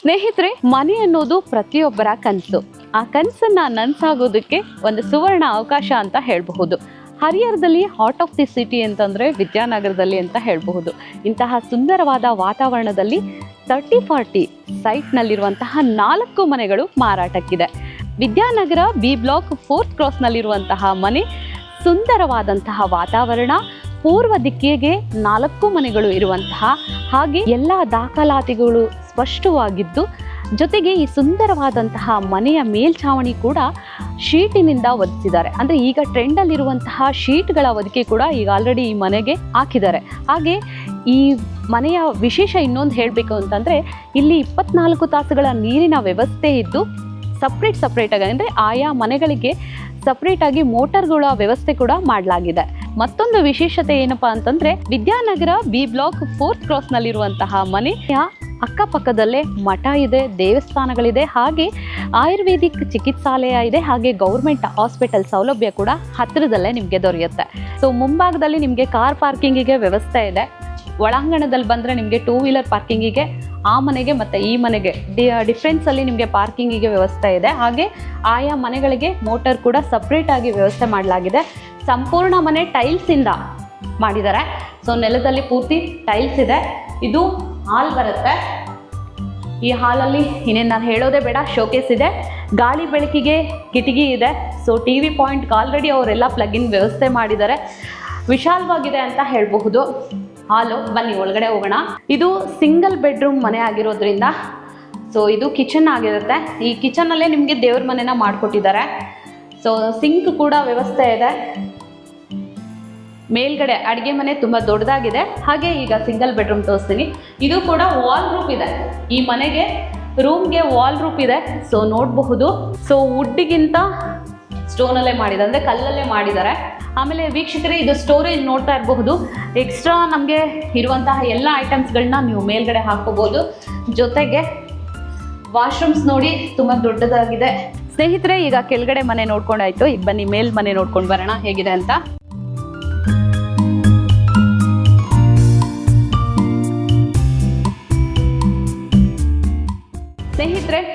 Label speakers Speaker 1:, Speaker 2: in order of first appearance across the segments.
Speaker 1: ಸ್ನೇಹಿತರೆ, ಮನೆ ಅನ್ನೋದು ಪ್ರತಿಯೊಬ್ಬರ ಕನಸು. ಆ ಕನಸನ್ನ ನನ್ಸಾಗೋದಕ್ಕೆ ಒಂದು ಸುವರ್ಣ ಅವಕಾಶ ಅಂತ ಹೇಳಬಹುದು. ಹರಿಹರದಲ್ಲಿ ಹಾರ್ಟ್ ಆಫ್ ದಿ ಸಿಟಿ ಅಂತಂದರೆ ವಿದ್ಯಾನಗರದಲ್ಲಿ ಅಂತ ಹೇಳಬಹುದು. ಇಂತಹ ಸುಂದರವಾದ ವಾತಾವರಣದಲ್ಲಿ ತರ್ಟಿ ಫಾರ್ಟಿ ಸೈಟ್ನಲ್ಲಿರುವಂತಹ ನಾಲ್ಕು ಮನೆಗಳು ಮಾರಾಟಕ್ಕಿದೆ. ವಿದ್ಯಾನಗರ ಬಿ ಬ್ಲಾಕ್ ಫೋರ್ತ್ ಕ್ರಾಸ್ನಲ್ಲಿರುವಂತಹ ಮನೆ, ಸುಂದರವಾದಂತಹ ವಾತಾವರಣ, ಪೂರ್ವ ದಿಕ್ಕಿಗೆ ನಾಲ್ಕು ಮನೆಗಳು ಇರುವಂತಹ ಹಾಗೆ ಎಲ್ಲ ದಾಖಲಾತಿಗಳು ಸ್ಪಷ್ಟವಾಗಿದ್ದು, ಜೊತೆಗೆ ಈ ಸುಂದರವಾದಂತಹ ಮನೆಯ ಮೇಲ್ಛಾವಣಿ ಕೂಡ ಶೀಟಿನಿಂದ ಒದಿಸಿದ್ದಾರೆ ಅಂದರೆ ಈಗ ಟ್ರೆಂಡಲ್ಲಿರುವಂತಹ ಶೀಟ್ಗಳ ಒದಕೆ ಕೂಡ ಈಗ ಆಲ್ರೆಡಿ ಈ ಮನೆಗೆ ಹಾಕಿದ್ದಾರೆ. ಹಾಗೆ ಈ ಮನೆಯ ವಿಶೇಷ ಇನ್ನೊಂದು ಹೇಳಬೇಕು ಅಂತಂದರೆ, ಇಲ್ಲಿ ಇಪ್ಪತ್ನಾಲ್ಕು ತಾಸುಗಳ ನೀರಿನ ವ್ಯವಸ್ಥೆ ಇದ್ದು ಸಪ್ರೇಟ್ ಸಪ್ರೇಟಾಗಿ ಅಂದರೆ ಆಯಾ ಮನೆಗಳಿಗೆ ಸಪ್ರೇಟಾಗಿ ಮೋಟರ್ಗಳ ವ್ಯವಸ್ಥೆ ಕೂಡ ಮಾಡಲಾಗಿದೆ. ಮತ್ತೊಂದು ವಿಶೇಷತೆ ಏನಪ್ಪಾ ಅಂತಂದ್ರೆ, ವಿದ್ಯಾನಗರ ಬಿ ಬ್ಲಾಕ್ ಫೋರ್ತ್ ಕ್ರಾಸ್ನಲ್ಲಿರುವಂತಹ ಮನೆಯ ಅಕ್ಕಪಕ್ಕದಲ್ಲೇ ಮಠ ಇದೆ, ದೇವಸ್ಥಾನಗಳಿದೆ, ಹಾಗೆ ಆಯುರ್ವೇದಿಕ್ ಚಿಕಿತ್ಸಾಲಯ ಇದೆ, ಹಾಗೆ ಗೌರ್ಮೆಂಟ್ ಹಾಸ್ಪಿಟಲ್ ಸೌಲಭ್ಯ ಕೂಡ ಹತ್ತಿರದಲ್ಲೇ ನಿಮಗೆ ದೊರೆಯುತ್ತೆ. ಸೊ ಮುಂಭಾಗದಲ್ಲಿ ನಿಮಗೆ ಕಾರ್ ಪಾರ್ಕಿಂಗಿಗೆ ವ್ಯವಸ್ಥೆ ಇದೆ. ಒಳಾಂಗಣದಲ್ಲಿ ಬಂದರೆ ನಿಮಗೆ ಟೂ ವೀಲರ್ ಪಾರ್ಕಿಂಗಿಗೆ, ಆ ಮನೆಗೆ ಮತ್ತು ಈ ಮನೆಗೆ ಡಿ ಡಿಫ್ರೆನ್ಸಲ್ಲಿ ನಿಮಗೆ ಪಾರ್ಕಿಂಗಿಗೆ ವ್ಯವಸ್ಥೆ ಇದೆ. ಹಾಗೆ ಆಯಾ ಮನೆಗಳಿಗೆ ಮೋಟರ್ ಕೂಡ ಸಪ್ರೇಟಾಗಿ ವ್ಯವಸ್ಥೆ ಮಾಡಲಾಗಿದೆ. ಸಂಪೂರ್ಣ ಮನೆ ಟೈಲ್ಸಿಂದ ಮಾಡಿದ್ದಾರೆ. ಸೊ ನೆಲದಲ್ಲಿ ಪೂರ್ತಿ ಟೈಲ್ಸ್ ಇದೆ. ಇದು ಹಾಲ್ ಬರುತ್ತೆ. ಈ ಹಾಲಲ್ಲಿ ಇನ್ನೇನು ನಾನು ಹೇಳೋದೇ ಬೇಡ ಶೋಕೇಸ್ ಇದೆ. ಗಾಳಿ ಬೆಳಕಿಗೆ ಕಿಟಕಿ ಇದೆ. ಸೊ ಟಿ ವಿ ಪಾಯಿಂಟ್ಗೆ ಆಲ್ರೆಡಿ ಅವರೆಲ್ಲ ಪ್ಲಗಿನ್ ವ್ಯವಸ್ಥೆ ಮಾಡಿದ್ದಾರೆ. ವಿಶಾಲವಾಗಿದೆ ಅಂತ ಹೇಳಬಹುದು. ಹಾಲು, ಬನ್ನಿ, ಒಳಗಡೆ ಹೋಗೋಣ. ಇದು ಸಿಂಗಲ್ ಬೆಡ್ರೂಮ್ ಮನೆ ಆಗಿರೋದ್ರಿಂದ ಸೊ ಇದು ಕಿಚನ್ ಆಗಿರುತ್ತೆ. ಈ ಕಿಚನಲ್ಲೇ ನಿಮಗೆ ದೇವ್ರ ಮನೆನ ಮಾಡಿಕೊಟ್ಟಿದ್ದಾರೆ. ಸೊ ಸಿಂಕ್ ಕೂಡ ವ್ಯವಸ್ಥೆ ಇದೆ. ಮೇಲ್ಗಡೆ ಅಡುಗೆ ಮನೆ ತುಂಬ ದೊಡ್ಡದಾಗಿದೆ. ಹಾಗೆ ಈಗ ಸಿಂಗಲ್ ಬೆಡ್ರೂಮ್ ತೋರಿಸ್ತೀನಿ. ಇದು ಕೂಡ ವಾಲ್ ರೂಪ್ ಇದೆ. ಈ ಮನೆಗೆ ರೂಮ್ಗೆ ವಾಲ್ ರೂಪ್ ಇದೆ. ಸೊ ನೋಡಬಹುದು. ಸೊ ವುಡ್ಗಿಂತ ಸ್ಟೋನಲ್ಲೇ ಮಾಡಿದೆ ಅಂದರೆ ಕಲ್ಲಲ್ಲೇ ಮಾಡಿದ್ದಾರೆ. ಆಮೇಲೆ ವೀಕ್ಷಕರೇ, ಇದು ಸ್ಟೋರೇಜ್ ನೋಡ್ತಾ ಇರಬಹುದು. ಎಕ್ಸ್ಟ್ರಾ ನಮಗೆ ಇರುವಂತಹ ಎಲ್ಲ ಐಟಮ್ಸ್ಗಳನ್ನ ನೀವು ಮೇಲ್ಗಡೆ ಹಾಕೋಬೋದು ಜೊತೆಗೆ ವಾಶ್ರೂಮ್ಸ್ ನೋಡಿ ತುಂಬ ದೊಡ್ಡದಾಗಿದೆ. ಸ್ನೇಹಿತರೆ, ಈಗ ಕೆಳಗಡೆ ಮನೆ ನೋಡ್ಕೊಂಡಾಯ್ತು. ಈಗ ಬನ್ನಿ, ಮೇಲ್ ಮನೆ ನೋಡ್ಕೊಂಡು ಬರೋಣ. ಹೇಗಿದೆ ಅಂತ.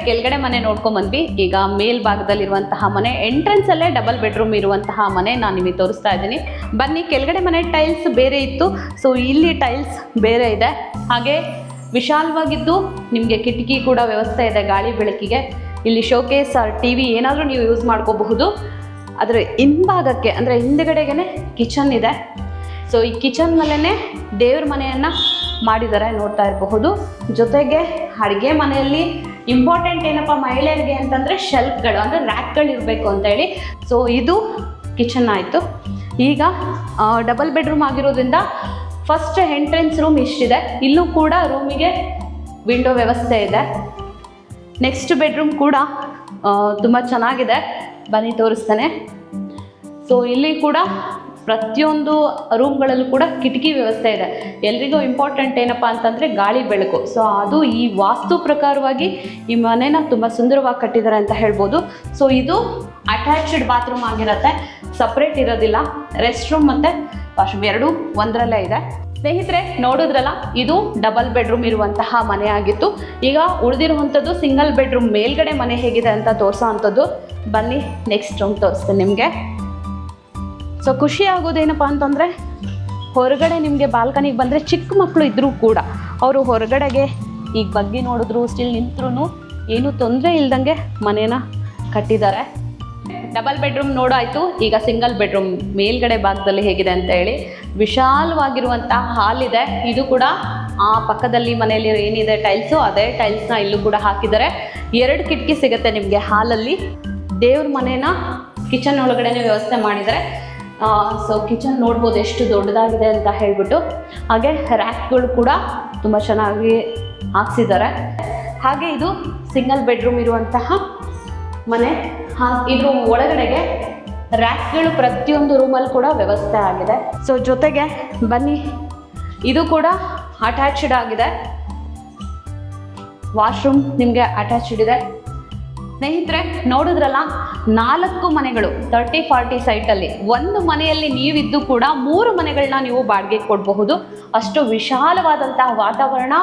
Speaker 1: ಕೆಳಗಡೆ ಮನೆ ನೋಡ್ಕೊಂಡ್ ಬಂದ್ವಿ. ಈಗ ಮೇಲ್ಭಾಗದಲ್ಲಿರುವಂತಹ ಮನೆ ಎಂಟ್ರೆನ್ಸ್ ಅಲ್ಲೇ ಡಬಲ್ ಬೆಡ್ರೂಮ್ ಇರುವಂತಹ ಮನೆ ನಾನು ನಿಮಗೆ ತೋರಿಸ್ತಾ ಇದ್ದೀನಿ. ಬನ್ನಿ, ಕೆಳಗಡೆ ಮನೆ ಟೈಲ್ಸ್ ಬೇರೆ ಇತ್ತು. ಸೊ ಇಲ್ಲಿ ಟೈಲ್ಸ್ ಬೇರೆ ಇದೆ. ಹಾಗೆ ವಿಶಾಲವಾಗಿದ್ದು ನಿಮಗೆ ಕಿಟಕಿ ಕೂಡ ವ್ಯವಸ್ಥೆ ಇದೆ ಗಾಳಿ ಬೆಳಕಿಗೆ. ಇಲ್ಲಿ ಶೋಕೇಸ್ ಆರ್ ಟಿ ವಿ ಏನಾದರೂ ನೀವು ಯೂಸ್ ಮಾಡ್ಕೋಬಹುದು. ಅದರ ಹಿಂಭಾಗಕ್ಕೆ, ಅಂದರೆ ಹಿಂದ್ಗಡೆಗೆ ಕಿಚನ್ ಇದೆ. ಸೊ ಈ ಕಿಚನ್ ಕಿಚನ್ನಲ್ಲೇ ದೇವ್ರ ಮನೆಯನ್ನು ಮಾಡಿದ್ದಾರೆ ನೋಡ್ತಾ ಇರಬಹುದು. ಜೊತೆಗೆ ಅಡುಗೆ ಮನೆಯಲ್ಲಿ ಇಂಪಾರ್ಟೆಂಟ್ ಏನಪ್ಪ, ಮಹಿಳೆಯರಿಗೆ ಅಂತಂದರೆ ಶೆಲ್ಫ್ಗಳು ಅಂದರೆ ರ್ಯಾಕ್ಗಳು ಇರಬೇಕು ಅಂತ ಹೇಳಿ. ಸೊ ಇದು ಕಿಚನ್ ಆಯಿತು. ಈಗ ಡಬಲ್ ಬೆಡ್ರೂಮ್ ಆಗಿರೋದ್ರಿಂದ ಫಸ್ಟ್ ಎಂಟ್ರೆನ್ಸ್ ರೂಮ್ ಇಷ್ಟಿದೆ. ಇಲ್ಲೂ ಕೂಡ ರೂಮಿಗೆ ವಿಂಡೋ ವ್ಯವಸ್ಥೆ ಇದೆ. ನೆಕ್ಸ್ಟ್ ಬೆಡ್ರೂಮ್ ಕೂಡ ತುಂಬ ಚೆನ್ನಾಗಿದೆ. ಬನ್ನಿ, ತೋರಿಸ್ತೇನೆ. ಸೊ ಇಲ್ಲಿ ಕೂಡ ಪ್ರತಿಯೊಂದು ರೂಮ್ಗಳಲ್ಲೂ ಕೂಡ ಕಿಟಕಿ ವ್ಯವಸ್ಥೆ ಇದೆ. ಎಲ್ರಿಗೂ ಇಂಪಾರ್ಟೆಂಟ್ ಏನಪ್ಪ ಅಂತಂದರೆ ಗಾಳಿ ಬೆಳಕು. ಸೊ ಅದು ಈ ವಾಸ್ತು ಪ್ರಕಾರವಾಗಿ ಈ ಮನೇನ ತುಂಬ ಸುಂದರವಾಗಿ ಕಟ್ಟಿದ್ದಾರೆ ಅಂತ ಹೇಳ್ಬೋದು. ಸೊ ಇದು ಅಟ್ಯಾಚ್ಡ್ ಬಾತ್ರೂಮ್ ಆಗಿರುತ್ತೆ. ಸಪ್ರೇಟ್ ಇರೋದಿಲ್ಲ. ರೆಸ್ಟ್ ರೂಮ್ ಮತ್ತು ವಾಶ್ರೂಮ್ ಎರಡೂ ಒಂದರಲ್ಲೇ ಇದೆ. ಸ್ನೇಹಿತರೆ, ನೋಡಿದ್ರಲ್ಲ? ಇದು ಡಬಲ್ ಬೆಡ್ರೂಮ್ ಇರುವಂತಹ ಮನೆ ಆಗಿತ್ತು. ಈಗ ಉಳಿದಿರುವಂಥದ್ದು ಸಿಂಗಲ್ ಬೆಡ್ರೂಮ್ ಮೇಲ್ಗಡೆ ಮನೆ ಹೇಗಿದೆ ಅಂತ ತೋರಿಸೋ ಅಂಥದ್ದು. ಬನ್ನಿ ನೆಕ್ಸ್ಟ್ ರೂಮ್ ತೋರಿಸ್ತೀನಿ ನಿಮಗೆ. ಸೊ ಖುಷಿ ಆಗೋದೇನಪ್ಪ ಅಂತಂದರೆ, ಹೊರಗಡೆ ನಿಮಗೆ ಬಾಲ್ಕನಿಗೆ ಬಂದರೆ ಚಿಕ್ಕ ಮಕ್ಕಳು ಇದ್ದರೂ ಕೂಡ ಅವರು ಹೊರಗಡೆಗೆ ಈಗ ಬಗ್ಗಿ ನೋಡಿದ್ರು ಸ್ಟಿಲ್ ನಿಂತ್ರೂ ಏನೂ ತೊಂದರೆ ಇಲ್ದಂಗೆ ಮನೇನ ಕಟ್ಟಿದ್ದಾರೆ. ಡಬಲ್ ಬೆಡ್ರೂಮ್ ನೋಡಾಯಿತು, ಈಗ ಸಿಂಗಲ್ ಬೆಡ್ರೂಮ್ ಮೇಲ್ಗಡೆ ಭಾಗದಲ್ಲಿ ಹೇಗಿದೆ ಅಂತ ಹೇಳಿ ವಿಶಾಲವಾಗಿರುವಂಥ ಹಾಲ್ ಇದೆ. ಇದು ಕೂಡ ಆ ಪಕ್ಕದಲ್ಲಿ ಮನೆಯಲ್ಲಿ ಏನಿದೆ ಟೈಲ್ಸು ಅದೇ ಟೈಲ್ಸ್ನ ಇಲ್ಲೂ ಕೂಡ ಹಾಕಿದ್ದಾರೆ. ಎರಡು ಕಿಟಕಿ ಸಿಗುತ್ತೆ ನಿಮಗೆ ಹಾಲಲ್ಲಿ ದೇವ್ರ ಮನೇನ ಕಿಚನ್ ಒಳಗಡೆನೇ ವ್ಯವಸ್ಥೆ ಮಾಡಿದ್ದಾರೆ. ಸೊ ಕಿಚನ್ ನೋಡ್ಬೋದು ಎಷ್ಟು ದೊಡ್ಡದಾಗಿದೆ ಅಂತ ಹೇಳ್ಬಿಟ್ಟು. ಹಾಗೆ ರ್ಯಾಕ್ಗಳು ಕೂಡ ತುಂಬ ಚೆನ್ನಾಗಿ ಹಾಕ್ಸಿದ್ದಾರೆ. ಹಾಗೆ ಇದು ಸಿಂಗಲ್ ಬೆಡ್ರೂಮ್ ಇರುವಂತಹ ಮನೆ. ಹಾ ಇದ್ರ ಒಳಗಡೆಗೆ ರ್ಯಾಕ್ಗಳು ಪ್ರತಿಯೊಂದು ರೂಮಲ್ಲಿ ಕೂಡ ವ್ಯವಸ್ಥೆ ಆಗಿದೆ. ಸೊ ಜೊತೆಗೆ ಬನ್ನಿ. ಇದು ಕೂಡ ಅಟ್ಯಾಚ್ಡ್ ಆಗಿದೆ. ವಾಶ್ರೂಮ್ ನಿಮಗೆ ಅಟ್ಯಾಚ್ಡ್ ಇದೆ. ಸ್ನೇಹಿತರೆ, ನೋಡಿದ್ರಲ್ಲ? ನಾಲ್ಕು ಮನೆಗಳು ತರ್ಟಿ ಫಾರ್ಟಿ ಸೈಟಲ್ಲಿ ಒಂದು ಮನೆಯಲ್ಲಿ ನೀವಿದ್ದು ಕೂಡ ಮೂರು ಮನೆಗಳನ್ನ ನೀವು ಬಾಡಿಗೆಗೆ ಕೊಡಬಹುದು. ಅಷ್ಟು ವಿಶಾಲವಾದಂತಹ ವಾತಾವರಣ,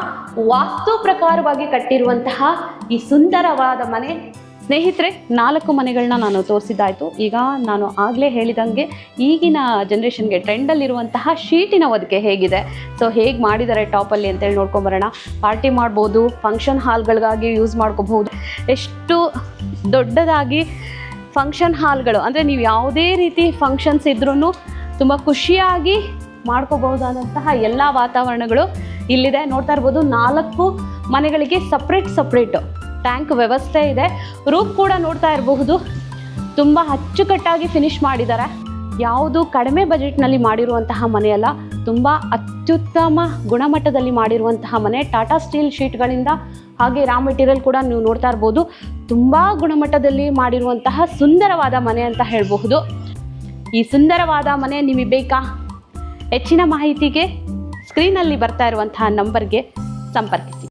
Speaker 1: ವಾಸ್ತು ಪ್ರಕಾರವಾಗಿ ಕಟ್ಟಿರುವಂತಹ ಈ ಸುಂದರವಾದ ಮನೆ ಸ್ನೇಹಿತರೆ, ನಾಲ್ಕು ಮನೆಗಳನ್ನ ನಾನು ತೋರಿಸಿದ್ದಾಯಿತು. ಈಗ ನಾನು ಆಗಲೇ ಹೇಳಿದಂಗೆ ಈಗಿನ ಜನ್ರೇಷನ್ಗೆ ಟ್ರೆಂಡಲ್ಲಿರುವಂತಹ ಶೀಟಿನ ಹೊದಿಕೆ ಹೇಗಿದೆ. ಸೊ ಹೇಗೆ ಮಾಡಿದ್ದಾರೆ ಟಾಪಲ್ಲಿ ಅಂತೇಳಿ ನೋಡ್ಕೊಂಬರೋಣ. ಪಾರ್ಟಿ ಮಾಡ್ಬೋದು ಫಂಕ್ಷನ್ ಹಾಲ್ಗಳಿಗಾಗಿ ಯೂಸ್ ಮಾಡ್ಕೋಬಹುದು. ಎಷ್ಟು ದೊಡ್ಡದಾಗಿ ಫಂಕ್ಷನ್ ಹಾಲ್ಗಳು ಅಂದರೆ ನೀವು ಯಾವುದೇ ರೀತಿ ಫಂಕ್ಷನ್ಸ್ ಇದ್ರೂ ತುಂಬ ಖುಷಿಯಾಗಿ ಮಾಡ್ಕೋಬಹುದಾದಂತಹ ಎಲ್ಲ ವಾತಾವರಣಗಳು ಇಲ್ಲಿದೆ. ನೋಡ್ತಾ ಇರ್ಬೋದು ನಾಲ್ಕು ಮನೆಗಳಿಗೆ ಸಪ್ರೇಟ್ ಸಪ್ರೇಟು ಟ್ಯಾಂಕ್ ವ್ಯವಸ್ಥೆ ಇದೆ. ರೂಪ್ ಕೂಡ ನೋಡ್ತಾ ಇರಬಹುದು. ತುಂಬ ಅಚ್ಚುಕಟ್ಟಾಗಿ ಫಿನಿಶ್ ಮಾಡಿದ್ದಾರೆ. ಯಾವುದು ಕಡಿಮೆ ಬಜೆಟ್ನಲ್ಲಿ ಮಾಡಿರುವಂತಹ ಮನೆಯಲ್ಲ ತುಂಬ ಅತ್ಯುತ್ತಮ ಗುಣಮಟ್ಟದಲ್ಲಿ ಮಾಡಿರುವಂತಹ ಮನೆ. ಟಾಟಾ ಸ್ಟೀಲ್ ಶೀಟ್ಗಳಿಂದ ಹಾಗೆ ರಾ ಮೆಟೀರಿಯಲ್ ಕೂಡ ನೀವು ನೋಡ್ತಾ ಇರ್ಬೋದು. ತುಂಬ ಗುಣಮಟ್ಟದಲ್ಲಿ ಮಾಡಿರುವಂತಹ ಸುಂದರವಾದ ಮನೆ ಅಂತ ಹೇಳಬಹುದು. ಈ ಸುಂದರವಾದ ಮನೆ ನಿಮಗೆ ಬೇಕಾ? ಹೆಚ್ಚಿನ ಮಾಹಿತಿಗೆ ಸ್ಕ್ರೀನಲ್ಲಿ ಬರ್ತಾ ಇರುವಂತಹ ನಂಬರ್ಗೆ ಸಂಪರ್ಕಿಸಿ.